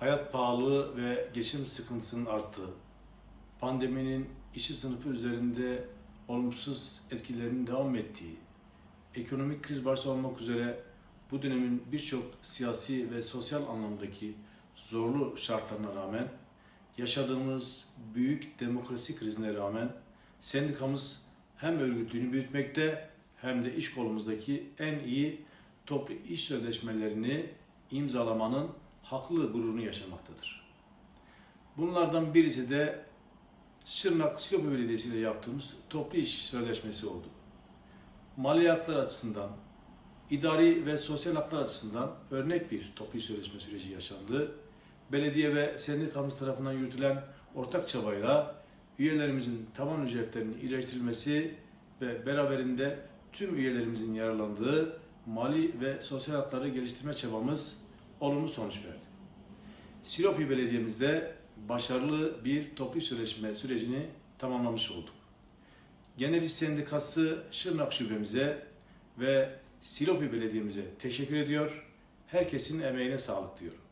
hayat pahalılığı ve geçim sıkıntısının arttığı, pandeminin işçi sınıfı üzerinde olumsuz etkilerinin devam ettiği, ekonomik kriz başta olmak üzere bu dönemin birçok siyasi ve sosyal anlamdaki zorlu şartlarına rağmen yaşadığımız büyük demokrasi krizine rağmen sendikamız hem örgütlüğünü büyütmekte hem de iş kolumuzdaki en iyi toplu iş sözleşmelerini imzalamanın haklı gururunu yaşamaktadır. Bunlardan birisi de Şırnak Silopi Belediyesi ile yaptığımız toplu iş sözleşmesi oldu. Mali haklar açısından, idari ve sosyal haklar açısından örnek bir toplu iş sözleşme süreci yaşandı. Belediye ve sendikamız tarafından yürütülen ortak çabayla üyelerimizin taban ücretlerinin iyileştirilmesi ve beraberinde tüm üyelerimizin yararlandığı mali ve sosyal hakları geliştirme çabamız olumlu sonuç verdi. Silopi Belediye'mizde başarılı bir toplu sözleşme sürecini tamamlamış olduk. Genel İş Sendikası Şırnak Şubemize ve Silopi Belediye'mize teşekkür ediyor. Herkesin emeğine sağlık diyorum.